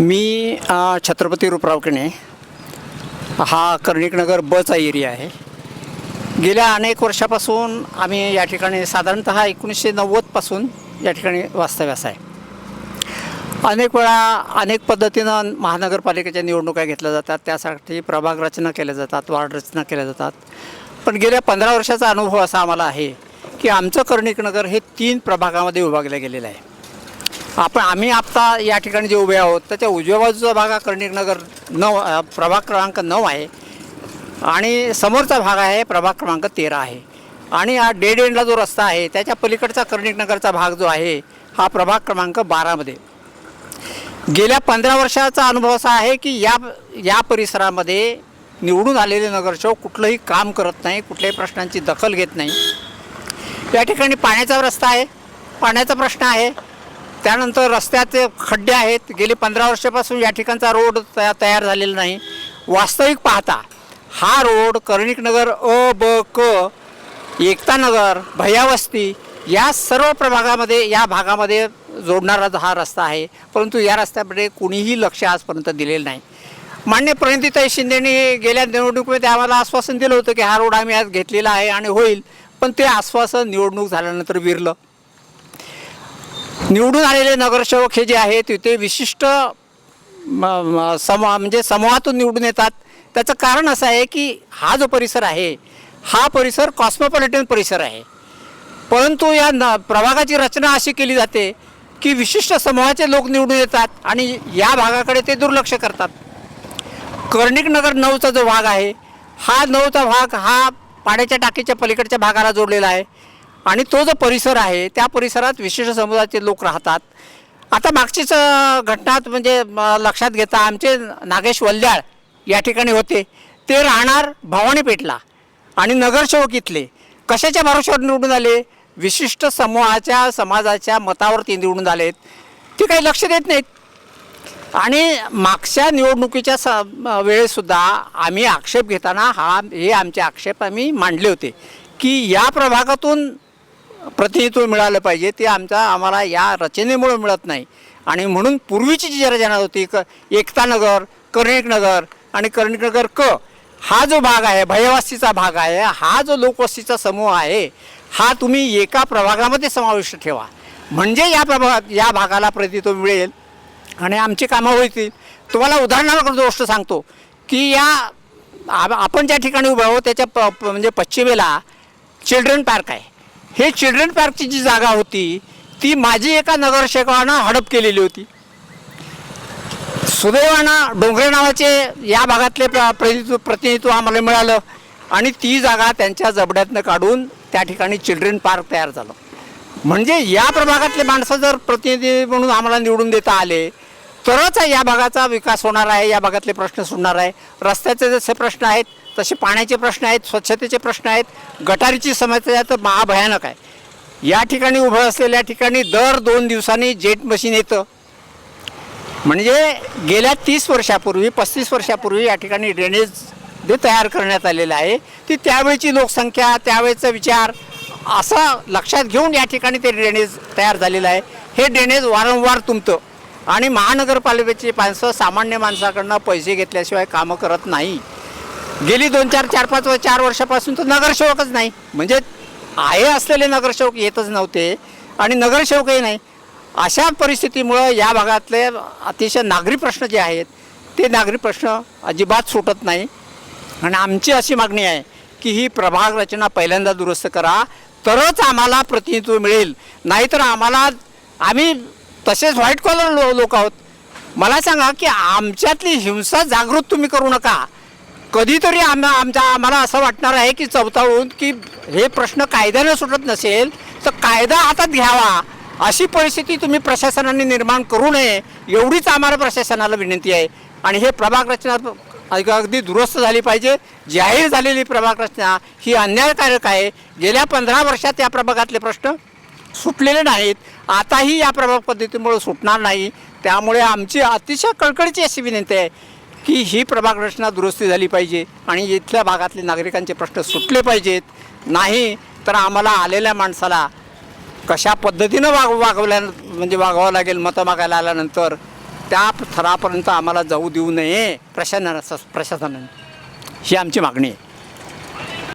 मी छत्रपती रूपराव किणे हा कर्णिकनगर बचा एरिया आहे. गेल्या अनेक वर्षापासून आम्ही या ठिकाणी साधारणतः एकोणीसशे नव्वदपासून या ठिकाणी वास्तव्यास आहे. अनेक वेळा अनेक पद्धतीनं महानगरपालिकेच्या निवडणुका घेतल्या जातात त्यासाठी प्रभाग रचना केल्या जातात वार्ड रचना केल्या जातात. पण गेल्या पंधरा वर्षाचा अनुभव असा आम्हाला आहे की आमचं कर्णिकनगर हे तीन प्रभागामध्ये विभागलं गेलेलं आहे. आपण आम्ही आत्ता या ठिकाणी जे उभे आहोत त्याच्या उजव्या बाजूचा भाग हा कर्णिकनगर नऊ प्रभाग क्रमांक नऊ आहे. आणि समोरचा भाग आहे प्रभाग क्रमांक तेरा आहे. आणि हा डेड एंडला जो रस्ता आहे त्याच्या पलीकडचा कर्णिकनगरचा भाग जो आहे हा प्रभाग क्रमांक बारामध्ये गेल्या पंधरा वर्षाचा अनुभव असा आहे की या या परिसरामध्ये निवडून आलेले नगरसेवक कुठलंही काम करत नाही कुठल्याही प्रश्नांची दखल घेत नाही. या ठिकाणी पाण्याचा रस्ता आहे. पाण्याचा प्रश्न आहे. त्यानंतर रस्त्याचे खड्डे आहेत. गेली पंधरा वर्षापासून या ठिकाणचा रोड तया तयार झालेला नाही. वास्तविक पाहता हा रोड कर्णिकनगर अ ब क एकतानगर भैयावस्ती या सर्व प्रभागामध्ये या भागामध्ये जोडणारा हा रस्ता आहे. परंतु या रस्त्यामध्ये कुणीही लक्ष आजपर्यंत दिलेलं नाही. मान्य प्रणितीताई शिंदेने गेल्या निवडणुकीमध्ये आम्हाला आश्वासन दिलं होतं की हा रोड आम्ही आज घेतलेला आहे आणि होईल. पण ते आश्वासन निवडणूक झाल्यानंतर विरलं. निवडून आलेले नगरसेवक हे जे आहेत तिथे विशिष्ट म- म्हणजे समूहातून निवडून येतात. त्याचं कारण असं आहे की हा जो परिसर आहे हा परिसर कॉस्मोपॉलिटन परिसर आहे. परंतु या न प्रभागाची रचना अशी केली जाते की विशिष्ट समूहाचे लोक निवडून येतात आणि या भागाकडे ते दुर्लक्ष करतात. कर्णिक नगर नऊचा जो भाग आहे हा नऊचा भाग हा पाण्याच्या टाकीच्या पलीकडच्या भागाला जोडलेला आहे. आणि तो जो परिसर आहे त्या परिसरात विशिष्ट समुदायाचे लोक राहतात. आता मागचीच घटनात म्हणजे लक्षात घेता आमचे नागेश वल्ल्याळ या ठिकाणी होते. ते राहणार भवानी पेठला आणि नगरसेवक इथले. कशाच्या भरोशावर निवडून आले? विशिष्ट समूहाच्या समाजाच्या मतावर ते निवडून आलेत. ते काही लक्ष देत नाहीत. आणि मागच्या निवडणुकीच्या स वेळेसुद्धा आम्ही आक्षेप घेताना हा हे आमचे आक्षेप आम्ही मांडले होते की या प्रभागातून प्रतिनिधित्व मिळालं पाहिजे. ते आमचा आम्हाला या रचनेमुळं मिळत नाही. आणि म्हणून पूर्वीची जी रचना होती क एकतानगर कर्णिकनगर आणि कर्णिकनगर क हा जो भाग आहे भयवासीचा भाग आहे हा जो लोकवस्तीचा समूह आहे हा तुम्ही एका प्रभागामध्ये समाविष्ट ठेवा. म्हणजे या प्रभागात या भागाला प्रतिनिधित्व मिळेल. आणि आमची कामं होतील. तुम्हाला उदाहरणार्थ गोष्ट सांगतो की या आ- आपण ज्या ठिकाणी उभं आहोत त्याच्या प प- म्हणजे पश्चिमेला चिल्ड्रन पार्क आहे. हे चिल्ड्रन पार्कची जी जागा होती ती माझी एका नगरसेवकानं हडप केलेली होती. सुदैवानं डोंगरे नावाचे या भागातले प्रतिनिधित्व प्रतिनिधित्व आम्हाला मिळालं आणि ती जागा त्यांच्या जबड्यातनं काढून त्या ठिकाणी चिल्ड्रन पार्क तयार झालं. म्हणजे या प्रभागातले माणसं जर प्रतिनिधी म्हणून आम्हाला निवडून देता आले तरच या भागाचा विकास होणार आहे या भागातले प्रश्न सुटणार आहे. रस्त्याचे जसे प्रश्न आहेत तसे पाण्याचे प्रश्न आहेत स्वच्छतेचे प्रश्न आहेत गटारीची समस्या तर महाभयानक आहे. या ठिकाणी उभं असलेल्या ठिकाणी दर दोन दिवसांनी जेट मशीन येतं. म्हणजे गेल्या तीस वर्षापूर्वी पस्तीस वर्षापूर्वी या ठिकाणी ड्रेनेज जे तयार करण्यात आलेलं आहे ती त्यावेळची लोकसंख्या त्यावेळेचा विचार असं लक्षात घेऊन या ठिकाणी ते ड्रेनेज तयार झालेलं आहे. हे ड्रेनेज वारंवार तुमतं आणि महानगरपालिकेची माणसं सामान्य माणसाकडनं पैसे घेतल्याशिवाय कामं करत नाही. गेली दोन चार चार पाच व चार वर्षापासून तर नगरसेवकच नाही. म्हणजे आहे असलेले नगरसेवक येतच नव्हते आणि नगरसेवकही नाही. अशा परिस्थितीमुळं या भागातले अतिशय नागरी प्रश्न जे आहेत ते नागरी प्रश्न अजिबात सुटत नाही. आणि आमची अशी मागणी आहे की ही प्रभाग रचना पहिल्यांदा दुरुस्त करा. तरच आम्हाला प्रतिनिधित्व मिळेल. नाहीतर आम्हाला आम्ही तसेच व्हाईट कॉलर लो लोक आहोत. मला सांगा की आमच्यातली हिंसा जागृत तुम्ही करू नका. कधीतरी आम आमच्या आम्हाला असं वाटणार आहे की चवताळून की हे प्रश्न कायद्यानं सुटत नसेल तर कायदा हातात घ्यावा. अशी परिस्थिती तुम्ही प्रशासनाने निर्माण करू नये एवढीच आम्हाला प्रशासनाला विनंती आहे. आणि हे प्रभाग रचना अगदी दुरुस्त झाली पाहिजे. जाहीर झालेली प्रभाग रचना ही अन्यायकारक आहे. गेल्या पंधरा वर्षात या प्रभागातले प्रश्न सुटलेले नाहीत. आताही या प्रभाव पद्धतीमुळे सुटणार नाही. त्यामुळे आमची अतिशय कळकळीची अशी विनंती आहे की ही प्रभाग रचना दुरुस्ती झाली पाहिजे आणि इथल्या भागातले नागरिकांचे प्रश्न सुटले पाहिजेत. नाही तर आम्हाला आलेल्या माणसाला कशा पद्धतीनं वाग वागवल्या म्हणजे वागावं लागेल मतं मागायला आल्यानंतर त्या थरापर्यंत आम्हाला जाऊ देऊ नये प्रशासना प्रशासनाने. ही आमची मागणी आहे.